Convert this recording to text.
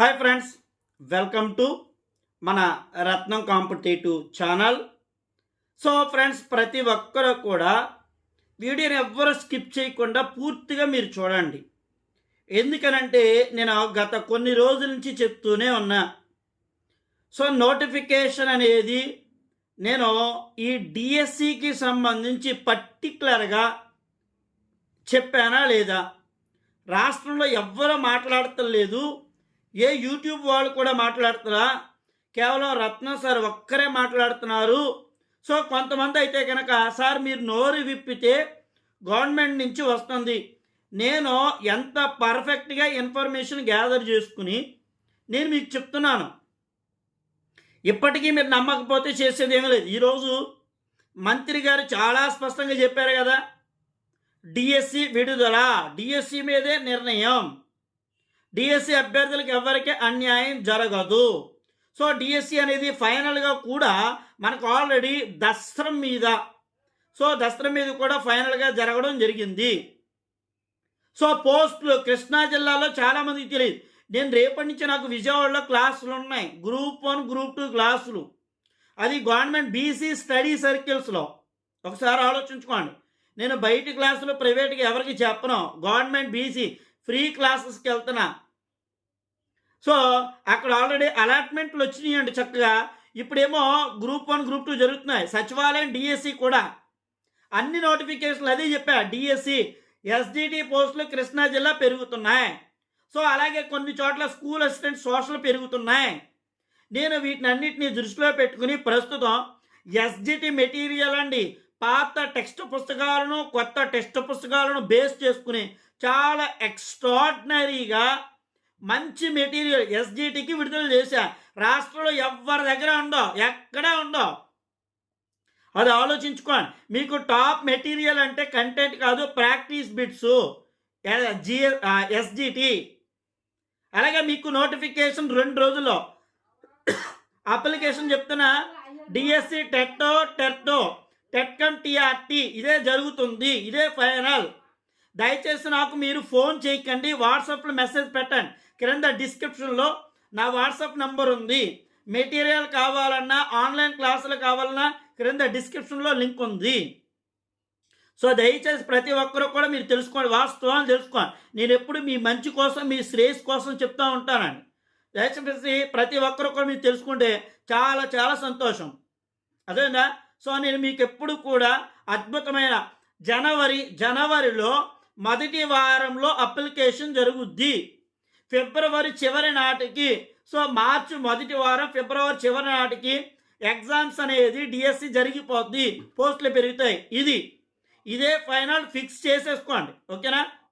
Hi friends welcome to మన Ratnam competitive channel. So friends ప్రతి ఒక్కరు కూడా వీడియోని ఎవ్వరూ స్కిప్ చేయకుండా పూర్తిగా మీరు చూడండి. ఎందుకనంటే నేను గత కొన్ని రోజుల నుంచి చెప్తూనే ఉన్నా. సో నోటిఫికేషన్ అనేది నేను ఈ డిఎస్సికి సంబంధించి పర్టికులర్గా చెప్పానా లేదా? రాష్ట్రంలో ఎవ్వరూ మాట్లాడతలేదు ఏ యూట్యూబ్ వాళ్ళు కూడా మాట్లాడుతున్నా కేవలం రత్న సార్ ఒక్కరే మాట్లాడుతున్నారు. సో కొంతమంది అయితే కనుక సార్ మీరు నోరు విప్పితే గవర్నమెంట్ నుంచి వస్తుంది. నేను ఎంత పర్ఫెక్ట్గా ఇన్ఫర్మేషన్ గ్యాదర్ చేసుకుని నేను మీకు చెప్తున్నాను. ఇప్పటికీ మీరు నమ్మకపోతే చేసేది ఏమీ లేదు. ఈరోజు మంత్రి గారు చాలా స్పష్టంగా చెప్పారు కదా డిఎస్సి విడుదల డిఎస్సి మీదే నిర్ణయం. డిఎస్సి అభ్యర్థులకు ఎవరికి అన్యాయం జరగదు. సో డిఎస్సి అనేది ఫైనల్గా కూడా మనకు ఆల్రెడీ దస్త్రం మీద సో దస్త్రం మీద కూడా ఫైనల్గా జరగడం జరిగింది. సో పోస్టులు కృష్ణా జిల్లాలో చాలామందికి తెలియదు. నేను రేపటి నుంచి నాకు విజయవాడలో క్లాసులు ఉన్నాయి. గ్రూప్ వన్ గ్రూప్ టూ క్లాసులు. అది గవర్నమెంట్ బీసీ స్టడీ సర్కిల్స్లో. ఒకసారి ఆలోచించుకోండి. నేను బయటి క్లాసులు ప్రైవేట్గా ఎవరికి చెప్పను. గవర్నమెంట్ బీసీ ఫ్రీ క్లాసెస్కి వెళ్తున్నా. సో అక్కడ ఆల్రెడీ అలాట్మెంట్లు వచ్చినాయండి చక్కగా. ఇప్పుడేమో గ్రూప్ వన్ గ్రూప్ టూ జరుగుతున్నాయి. సచివాలయం డిఎస్సి కూడా. అన్ని నోటిఫికేషన్లు అదే చెప్పా డిఎస్సి ఎస్డిటి పోస్టులు కృష్ణా జిల్లా పెరుగుతున్నాయి. సో అలాగే కొన్ని చోట్ల స్కూల్ అసిస్టెంట్ సోషల్ పెరుగుతున్నాయి. నేను వీటిని అన్నిటిని దృష్టిలో పెట్టుకుని ప్రస్తుతం ఎస్జిటి మెటీరియల్ అండి పాత టెక్స్ట్ పుస్తకాలను కొత్త టెక్స్ట్ పుస్తకాలను బేస్ చేసుకుని చాలా ఎక్స్ట్రాడినరీగా మంచి మెటీరియల్ ఎస్జిటికి విడుదల చేశా. రాష్ట్రంలో ఎవరి దగ్గర ఉందో ఎక్కడా ఉందో అది ఆలోచించుకోండి మీకు టాప్ మెటీరియల్ అంటే కంటెంట్ కాదు ప్రాక్టీస్ బిట్స్ జి ఎస్జిటి. అలాగే మీకు నోటిఫికేషన్ రెండు రోజుల్లో. అప్లికేషన్ చెప్తున్నా డిఎస్సి టెట్టో టెట్టో టెట్కమ్ టీఆర్టీ ఇదే జరుగుతుంది ఇదే ఫైనల్. దయచేసి నాకు మీరు ఫోన్ చేయకండి వాట్సాప్లో మెసేజ్ పెట్టండి. క్రింద డిస్క్రిప్షన్లో నా వాట్సాప్ నంబర్ ఉంది. మెటీరియల్ కావాలన్నా ఆన్లైన్ క్లాసులు కావాలన్నా క్రింద డిస్క్రిప్షన్లో లింక్ ఉంది. సో దయచేసి ప్రతి ఒక్కరూ కూడా మీరు తెలుసుకోండి వాస్తవాన్ని తెలుసుకోండి. నేను ఎప్పుడు మీ మంచి కోసం మీ శ్రేయస్ కోసం చెప్తూ ఉంటానండి. దయచేసి ప్రతి ఒక్కరు కూడా మీరు తెలుసుకుంటే చాలా చాలా సంతోషం. అదేనా సో నేను మీకు ఎప్పుడు కూడా అద్భుతమైన జనవరి జనవరిలో మొదటి వారంలో అప్లికేషన్ జరుగుద్ది. ఫిబ్రవరి చివరి నాటికి సో మార్చి మొదటి వారం ఫిబ్రవరి చివరి నాటికి ఎగ్జామ్స్ అనేది డిఎస్సి జరిగిపోద్ది. పోస్టులు పెరుగుతాయి. ఇది ఇదే ఫైనల్ ఫిక్స్ చేసేసుకోండి. ఓకేనా?